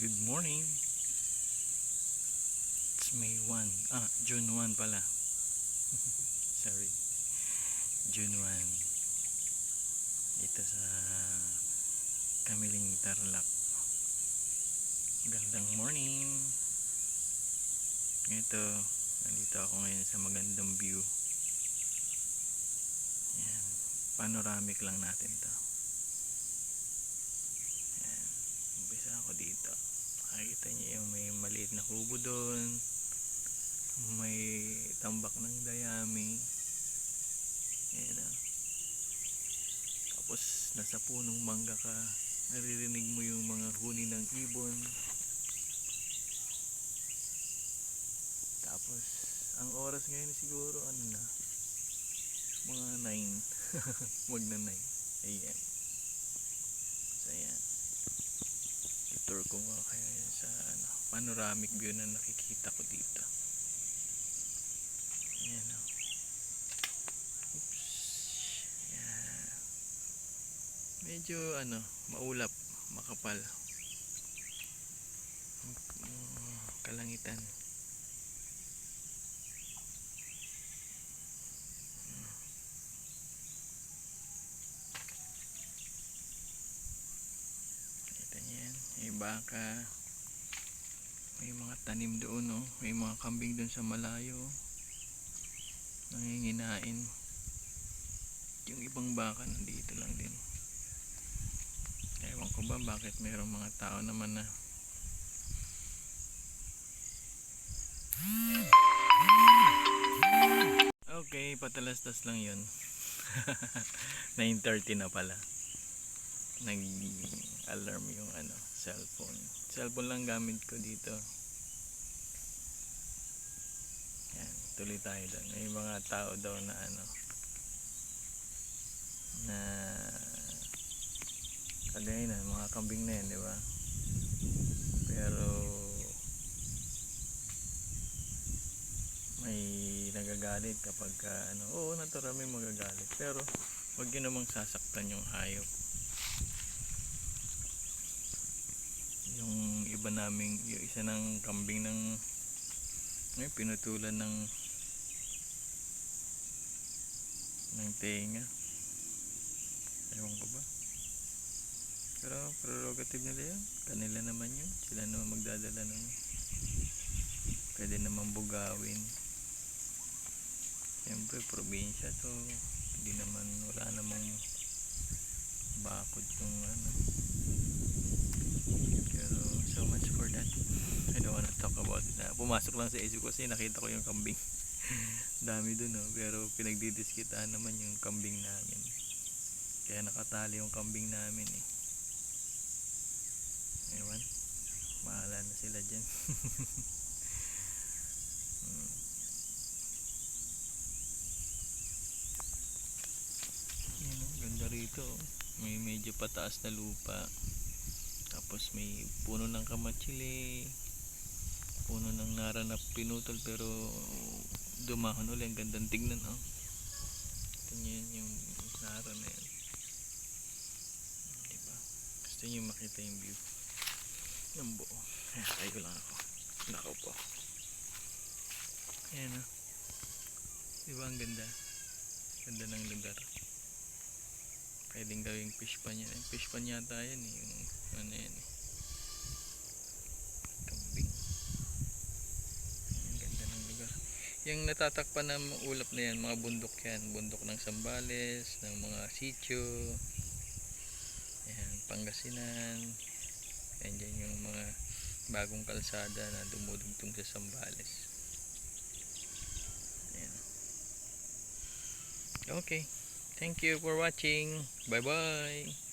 Good morning. It's May 1. Ah, June 1 pala. Sorry. June 1. Dito sa Kamiling Tarlac. Gandang morning. Ito, nandito ako ngayon sa magandang view. Yan. Panoramic lang natin to. Yan. Umpisa ako dito. Makikita niyo yung may maliit na kubo doon. May tambak ng dayami. Yan ah. Tapos nasa punong mangga ka. Naririnig mo yung mga huni ng ibon. Tapos ang oras ngayon siguro ano na mga 9 wag na 9 AM so ayan i-tour ko nga yan sa ano, panoramic view na nakikita ko dito. Ayan o oops. Ayan medyo ano maulap makapal. Kalangitan Kita niyo yan. May baka. May mga tanim doon, no? May mga kambing doon sa malayo. Nanginginain. Yung ibang baka nandito lang din. Ewan ko ba bakit mayroong mga tao naman na Okay, patalastas lang yun. 9.30 na pala nag-alarm yung ano, cellphone. Cellphone lang gamit ko dito. Yan, tuloy tayo doon. May mga tao daw na ano na kagaya na, mga kambing na yan, di ba? Pero may nagagalit kapag ka, ano, oo, natural may magagalit. Pero, wag yun namang sasaktan yung hayop. Yung iba naming yung isa ng kambing ng ay, pinutulan ng ng tenga. Ewan ko ba? Pero prerogative nila yun. Kanila naman yun. Sila naman magdadala ng pwede naman bugawin. Siyempre probinsya to. Hindi naman wala namang Pumasok lang sa isip ko kasi nakita ko yung kambing. Dami dun no. Pero pinagdidiskitaan naman yung kambing namin. Kaya nakatali yung kambing namin eh. Ewan. Mahala na sila dyan. Hmm. Yan, oh, ganda rito. oh. May medyo pataas na lupa. Tapos may puno ng kamatsili, puno ng nara na pinutol pero dumahon uli. Ang gandang tignan oh. Ito yun yung nara na yan. Diba? Gusto nyo makita yung view. Yung buo. Ayan, lang ako. Nako po. Ayan oh. Diba ang ganda? Ganda ng lugar. Pwedeng gawing fish pan yan. Fish pan yata yan eh. Yung ano yan eh. Kambing. Ang ganda ng lugar. Yung natatakpan ng ulap na yan, mga bundok yan. Bundok ng Sambales, ng mga sitio. Ayan, Pangasinan. Ayan dyan yung mga bagong kalsada na dumudugtong sa Sambales. Ayan. Okay. Thank you for watching. Bye bye.